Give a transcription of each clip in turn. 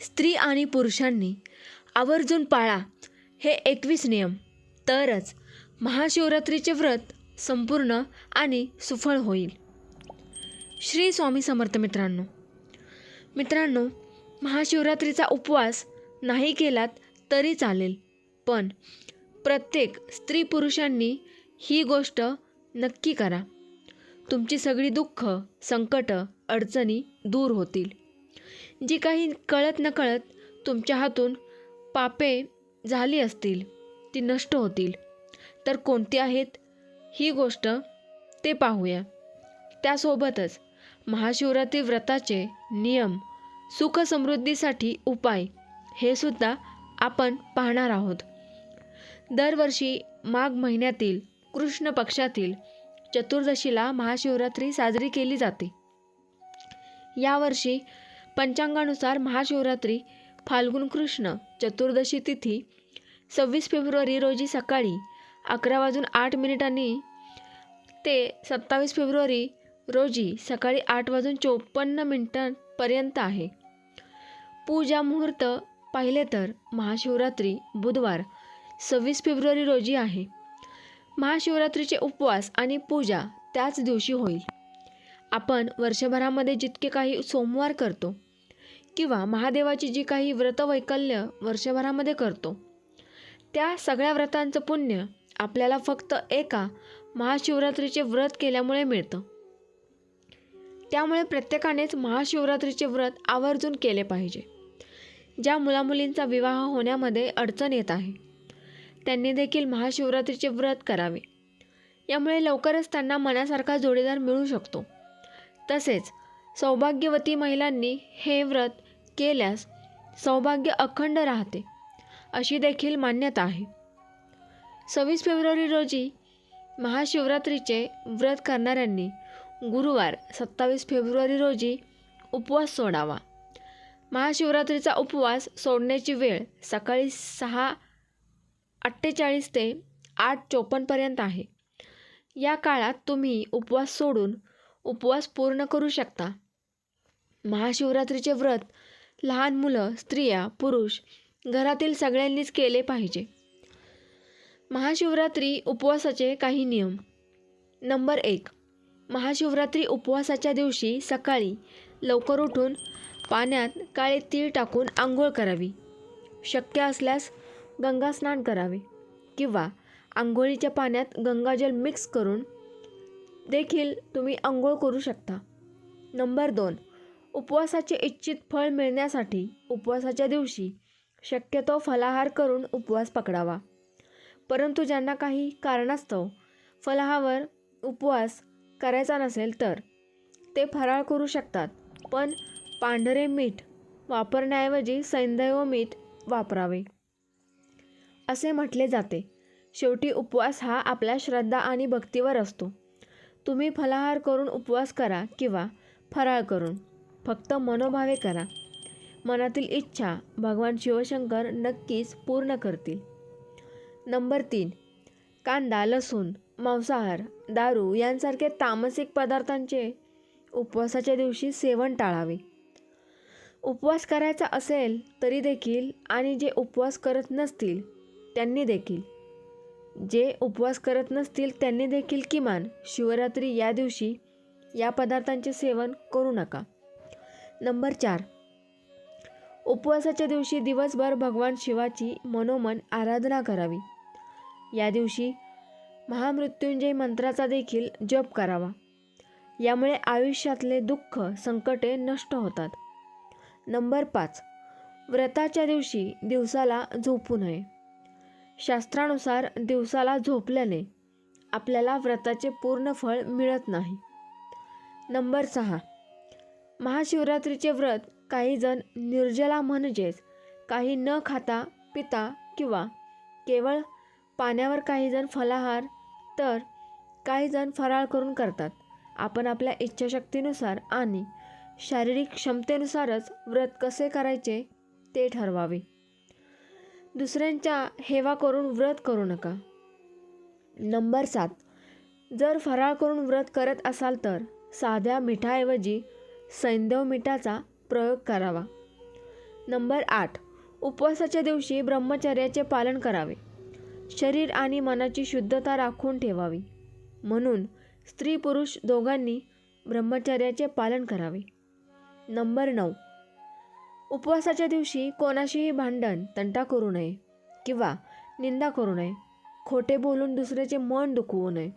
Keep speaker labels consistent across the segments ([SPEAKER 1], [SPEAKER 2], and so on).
[SPEAKER 1] स्त्री आणि पुरुषांनी आवर्जून पाळा हे एकवीस नियम. तरच महाशिवरात्रीचे व्रत संपूर्ण आणि सुफळ होईल. श्री स्वामी समर्थ मित्रांनो मित्रांनो महाशिवरात्रीचा उपवास नाही केलात तरी चालेल पण प्रत्येक स्त्री पुरुषांनी ही गोष्ट नक्की करा. तुमची सगळी दुःख संकट अडचणी दूर होतील. जी काही कळत नकळत तुमच्या हातून पापे झाली असतील ती नष्ट होतील. तर कोणती आहेत? ही गोष्ट ते पाहूया. त्यासोबतच महाशिवरात्री व्रताचे नियम सुख समृद्धीसाठी उपाय हे सुद्धा आपण पाहणार आहोत. दरवर्षी माघ महिन्यातील कृष्ण पक्षातील चतुर्दशीला महाशिवरात्री साजरी केली जाते. यावर्षी पंचांगानुसार महाशिवरात्री फाल्गुन कृष्ण चतुर्दशी तिथी सव्वीस फेब्रुवारी रोजी सकाळी अकरा वाजून आठ मिनिटांनी ते सत्तावीस फेब्रुवारी रोजी सकाळी आठ वाजून चोपन्न मिनिटांपर्यंत आहे. पूजा मुहूर्त पाहिले तर महाशिवरात्री बुधवार सव्वीस फेब्रुवारी रोजी आहे. महाशिवरात्रीचे उपवास आणि पूजा त्याच दिवशी होईल. आपण वर्षभरामध्ये जितके काही सोमवार करतो किंवा महादेवाची जी काही व्रतवैकल्य वर्षभरामध्ये करतो त्या सगळ्या व्रतांचं पुण्य आपल्याला फक्त एका महाशिवरात्रीचे व्रत केल्यामुळे मिळतं. त्यामुळे प्रत्येकानेच महाशिवरात्रीचे व्रत आवर्जून केले पाहिजे ज्या मुलामुलींचा विवाह होण्यामध्ये अडचण येत आहे. त्यांनी देखील महाशिवरात्रीचे व्रत करावे. यामुळे लवकरच त्यांना मनासारखा जोडीदार मिळू शकतो. तसेच सौभाग्यवती महिलांनी हे व्रत केल्यास सौभाग्य अखंड राहते अशी देखील मान्यता आहे. सव्वीस फेब्रुवारी रोजी महाशिवरात्रीचे व्रत करणाऱ्यांनी गुरुवार सत्तावीस फेब्रुवारी रोजी उपवास सोडावा. महाशिवरात्रीचा उपवास सोडण्याची वेळ सकाळी सहा अठ्ठेचाळीस ते आठ चोपन्नपर्यंत आहे. या काळात तुम्ही उपवास सोडून उपवास पूर्ण करू शकता. महाशिवरात्रीचे व्रत लहान मुलं स्त्रिया पुरुष घरातील सगळ्यांनीच केले पाहिजे. महाशिवरात्री उपवासाचे काही नियम. नंबर एक. महाशिवरात्री उपवासाच्या दिवशी सकाळी लवकर उठून पाण्यात काळे तीळ टाकून आंघोळ करावी. शक्य असल्यास गंगा स्नान करावे किंवा आंघोळीच्या पाण्यात गंगाजल मिक्स करून देखील तुम्ही आंघोळ करू शकता. नंबर दोन. उपवासाचे इच्छित फळ मिळण्यासाठी उपवासाच्या दिवशी शक्यतो फलाहार करून उपवास पकडावा. परंतु ज्यांना काही कारणास्तव फलाहावर उपवास करायचा नसेल तर ते फराळ करू शकतात पण पांढरे मीठ वापरण्याऐवजी सैंधव मीठ वापरावे. असे म्हटले जाते. शेवटी उपवास हा आपल्या श्रद्धा आणि भक्तीवर असतो. तुम्ही फलाहार करून उपवास करा किंवा फराळ करून. फक्त मनोभावे करा. मनातील इच्छा भगवान शिवशंकर नक्कीच पूर्ण करतील. नंबर तीन कांदा लसूण मांसाहार दारू यांसारखे तामसिक पदार्थांचे उपवासाच्या दिवशी सेवन टाळावे. उपवास करायचा असेल तरी देखील आणि जे उपवास करत नसतील त्यांनी देखील. जे उपवास करत नसतील त्यांनी देखील किमान शिवरात्री या दिवशी या पदार्थांचे सेवन करू नका. नंबर चार. उपवासाच्या दिवशी दिवसभर भगवान शिवाची मनोमन आराधना करावी. या दिवशी महामृत्युंजय मंत्राचा देखील जप करावा. यामुळे आयुष्यातले दुःख संकटे नष्ट होतात. नंबर पाच. व्रताच्या दिवशी दिवसाला झोपू नये. शास्त्रानुसार दिवसाला झोपल्याने आपल्याला व्रताचे पूर्ण फळ मिळत नाही. नंबर सहा. महाशिवरात्रीचे व्रत काहीजण निर्जला म्हणजेच काही न खाता पिता किंवा केवळ पाण्यावर काहीजण फलाहार तर काहीजण फराळ करून करतात. आपण आपल्या इच्छाशक्तीनुसार आणि शारीरिक क्षमतेनुसारच व्रत कसे करायचे ते ठरवावे. दुसऱ्यांच्या हेवा करून व्रत करू नका. नंबर सात. जर फराळ करून व्रत करत असाल तर साध्या मिठाऐवजी सैंदव मिठाचा प्रयोग करावा. नंबर आठ. उपवासाच्या दिवशी ब्रह्मचर्याचे पालन करावे. शरीर आणि मनाची शुद्धता राखून ठेवावी. म्हणून स्त्री पुरुष दोघांनी ब्रह्मचर्याचे पालन करावे. नंबर नऊ. उपवासाच्या दिवशी कोणाशीही भांडण तंटा करू नये किंवा निंदा करू नये. खोटे बोलून दुसऱ्याचे मन दुखवू नये.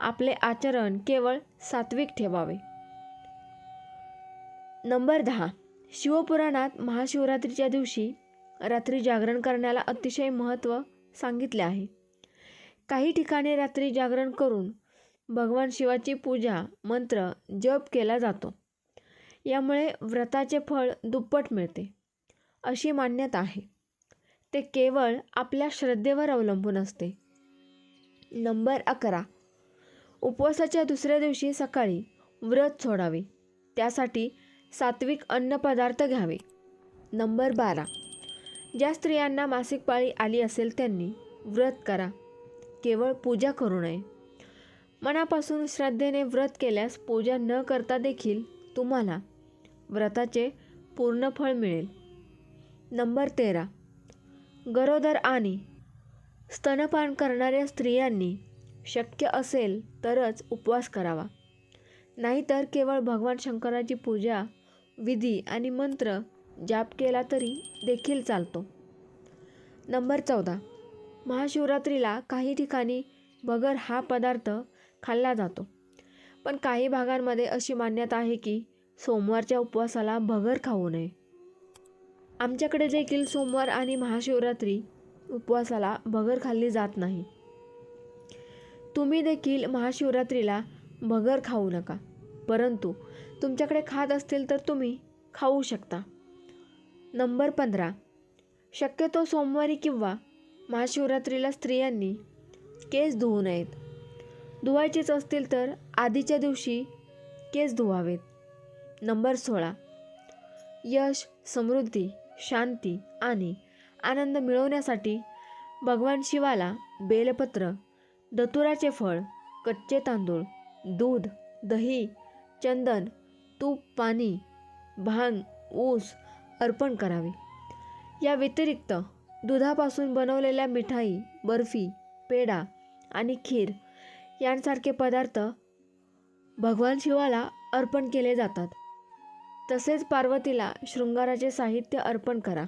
[SPEAKER 1] आपले आचरण केवळ सात्विक ठेवावे. नंबर दहा. शिवपुराणात महाशिवरात्रीच्या दिवशी रात्री जागरण करण्याला अतिशय महत्त्व सांगितले आहे. काही ठिकाणी रात्री जागरण करून भगवान शिवाची पूजा मंत्र जप केला जातो. यामुळे व्रताचे फळ दुप्पट मिळते अशी मान्यता आहे. ते केवळ आपल्या श्रद्धेवर अवलंबून असते. नंबर अकरा. उपवासाच्या दुसऱ्या दिवशी सकाळी व्रत सोडावे. त्यासाठी सात्विक अन्नपदार्थ घ्यावे. नंबर बारा. ज्या स्त्रियांना मासिक पाळी आली असेल त्यांनी व्रत करा. केवळ पूजा करू नये. मनापासून श्रद्धेने व्रत केल्यास पूजा न करता देखील तुम्हाला व्रताचे पूर्ण फळ मिळेल. नंबर तेरा. गरोदर आणि स्तनपान करणाऱ्या स्त्रियांनी शक्य असेल तरच उपवास करावा. नाहीतर केवळ भगवान शंकराची पूजा विधी आणि मंत्र जाप केला तरी देखील चालतो. नंबर चौदा. महाशिवरात्रीला काही ठिकाणी भगर हा पदार्थ खाल्ला जातो. पण काही भागांमध्ये अशी मान्यता आहे की सोमवारच्या उपवासाला भगर खाऊ नये. आमच्याकडे देखील सोमवार आणि महाशिवरात्री उपवासाला भगर खाल्ली जात नाही. तुम्ही देखील महाशिवरात्रीला भगर खाऊ नका. परंतु तुमच्याकडे खात असतील तर तुम्ही खाऊ शकता. नंबर पंधरा. शक्यतो सोमवारी किंवा महाशिवरात्रीला स्त्रियांनी केस धुवू नयेत. धुवायचेच असतील तर आधीच्या दिवशी केस धुवावेत. नंबर सोळा. यश समृद्धी शांती आणि आनंद मिळवण्यासाठी भगवान शिवाला बेलपत्र दतुराचे फळ कच्चे तांदूळ दूध दही चंदन तूप पाणी भांग ऊस अर्पण करावे. या व्यतिरिक्त दुधापासून बनवलेल्या मिठाई बर्फी पेढा आणि खीर यांसारखे पदार्थ भगवान शिवाला अर्पण केले जातात. तसेच पार्वतीला शृंगाराचे साहित्य अर्पण करा.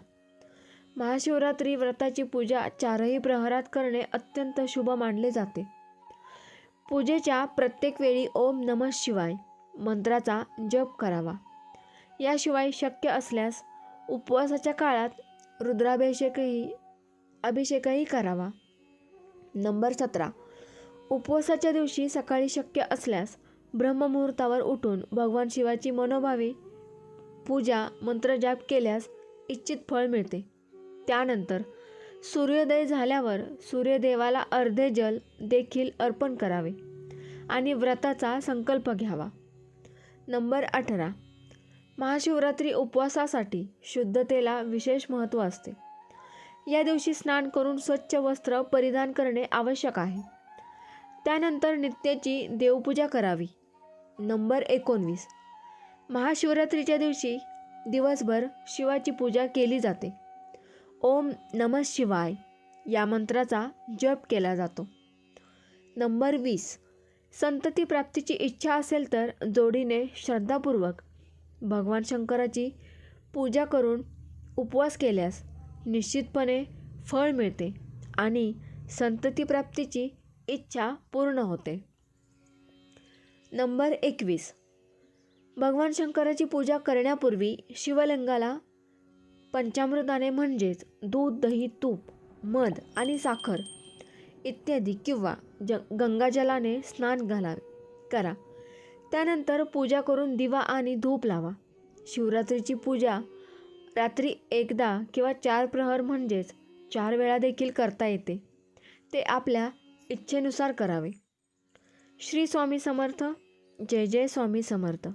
[SPEAKER 1] महाशिवरात्री व्रताची पूजा चारही प्रहरात करणे अत्यंत शुभ मानले जाते. पूजेच्या प्रत्येक वेळी ओम नमः शिवाय मंत्राचा जप करावा. याशिवाय शक्य असल्यास उपवासाच्या काळात रुद्राभिषेकही अभिषेकही करावा. नंबर सतरा. उपवासाच्या दिवशी सकाळी शक्य असल्यास ब्रह्ममुहूर्तावर उठून भगवान शिवाची मनोभावे पूजा मंत्रजाप केल्यास इच्छित फळ मिळते. त्यानंतर सूर्योदय झाल्यावर सूर्यदेवाला अर्धे जल देखील अर्पण करावे आणि व्रताचा संकल्प घ्यावा. नंबर अठरा. महाशिवरात्री उपवासासाठी शुद्धतेला विशेष महत्त्व असते. या दिवशी स्नान करून स्वच्छ वस्त्र परिधान करणे आवश्यक आहे. त्यानंतर नित्याची देवपूजा करावी. नंबर एकोणवीस. महाशिवरात्रीच्या दिवशी दिवसभर शिवाची पूजा केली जाते. ओम नमः शिवाय या मंत्राचा जप केला जातो. नंबर वीस. संतती प्राप्तीची इच्छा असेल तर जोडीने श्रद्धापूर्वक भगवान शंकराची पूजा करून उपवास केल्यास निश्चितपणे फळ मिळते आणि संतती प्राप्तीची इच्छा पूर्ण होते. नंबर एकवीस. भगवान शंकराची पूजा करण्यापूर्वी शिवलिंगाला पंचामृताने म्हणजेच दूध दही तूप मध आणि साखर इत्यादी किंवा ज गंगाजलाने स्नान घालावे करा. त्यानंतर पूजा करून दिवा आणि धूप लावा. शिवरात्रीची पूजा रात्री एकदा किंवा चार प्रहर म्हणजेच चार वेळा देखील करता येते. ते आपल्या इच्छेनुसार करावे. श्री स्वामी समर्थ. जय जय स्वामी समर्थ.